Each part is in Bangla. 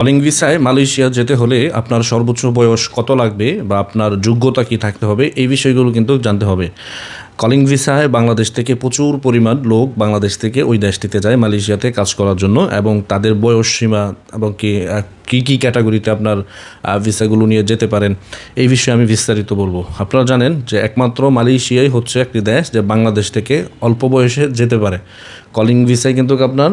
কলিং ভিসায় মালয়েশিয়া যেতে হলে আপনার সর্বোচ্চ বয়স কত লাগবে বা আপনার যোগ্যতা কি থাকতে হবে? এই বিষয়গুলো কিন্তু জানতে হবে। কলিং ভিসায় বাংলাদেশ থেকে প্রচুর পরিমাণ লোক বাংলাদেশ থেকে ওই দেশটিতে যায় মালয়েশিয়াতে কাজ করার জন্য এবং তাদের বয়স সীমা এবং কি কী কী ক্যাটাগরিতে আপনার ভিসাগুলো নিয়ে যেতে পারেন, এই বিষয়ে আমি বিস্তারিত বলব। আপনারা জানেন যে একমাত্র মালয়েশিয়াই হচ্ছে একটি দেশ যে বাংলাদেশ থেকে অল্প বয়সে যেতে পারে। কলিং ভিসায় কিন্তু আপনার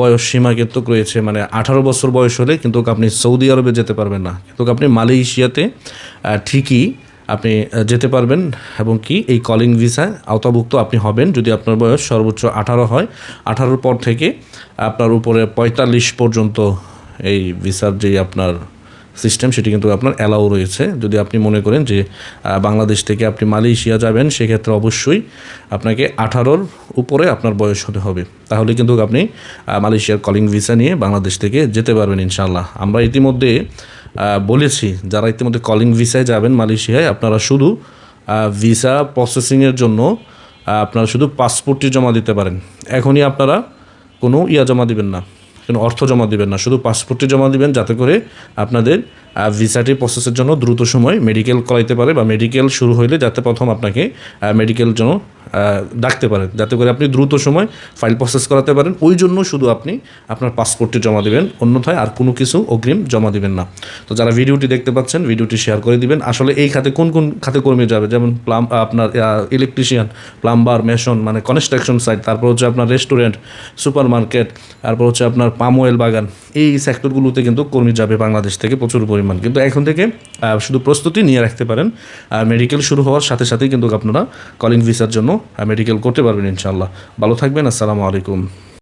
বয়স সীমা কিন্তু রয়েছে মানে আঠারো বছর বয়স হলে কিন্তু আপনি সৌদি আরবে যেতে পারবেন না। কিন্তু আপনি মালয়েশিয়াতে ঠিকই আপনি যেতে পারবেন এবং কি এই কলিং ভিসায় আওতাভুক্ত আপনি হবেন যদি আপনার বয়স সর্বোচ্চ আঠারো হয়। আঠারোর পর থেকে আপনার উপরে পঁয়তাল্লিশ পর্যন্ত এই ভিসার যে আপনার সিস্টেম সেটি কিন্তু আপনার অ্যালাউ রয়েছে। যদি আপনি মনে করেন যে বাংলাদেশ থেকে আপনি মালয়েশিয়া যাবেন, সেক্ষেত্রে অবশ্যই আপনাকে আঠারোর উপরে আপনার বয়স হতে হবে। তাহলে কিন্তু আপনি মালয়েশিয়ার কলিং ভিসা নিয়ে বাংলাদেশ থেকে যেতে পারবেন ইনশাল্লাহ আমরা ইতিমধ্যে বলেছি, যারা ইতিমধ্যে কলিং ভিসায় যাবেন মালয়েশিয়ায়, আপনারা শুধু ভিসা প্রসেসিংয়ের জন্য আপনারা শুধু পাসপোর্টটি জমা দিতে পারেন। এখনই আপনারা কোনো ইয়া জমা দিবেন না, কোনো অর্থ জমা দিবেন না, শুধু পাসপোর্টটি জমা দিবেন যাতে করে আপনাদের ভিসাটি প্রসেসের জন্য দ্রুত সময় মেডিকেল করাইতে পারে বা মেডিকেল শুরু হইলে যাতে প্রথম আপনাকে মেডিকেল জন্য ডাকতে পারেন। যাতে করে আপনি দ্রুত সময় ফাইল প্রসেস করাতে পারেন। ওই জন্য শুধু আপনি আপনার পাসপোর্টটি জমা দিবেন। অন্যথায় আর কোনো কিছু অগ্রিম জমা দিবেন না। তো যারা ভিডিওটি দেখতে পাচ্ছেন, ভিডিওটি শেয়ার করে দিবেন। আসলে এই খাতে কোন কোন খাতে কর্মী যাবে? যেমন প্লাম আপনার ইলেকট্রিশিয়ান প্লাম্বার মেশন মানে কনস্ট্রাকশন সাইট তারপর হচ্ছে আপনার রেস্টুরেন্ট সুপার মার্কেট তারপর হচ্ছে আপনার পাম অয়েল বাগান। এই সেক্টরগুলোতে কিন্তু কর্মী যাবে বাংলাদেশ থেকে প্রচুর পরিমাণ। কিন্তু এখন থেকে শুধু প্রস্তুতি নিয়ে রাখতে পারেন। আর মেডিকেল শুরু হওয়ার সাথে সাথেই কিন্তু আপনারা কলিং ভিসার জন্য মেডিকেল করতে পারবেন ইনশাল্লাহ ভালো থাকবেন আসসালামু আলাইকুম।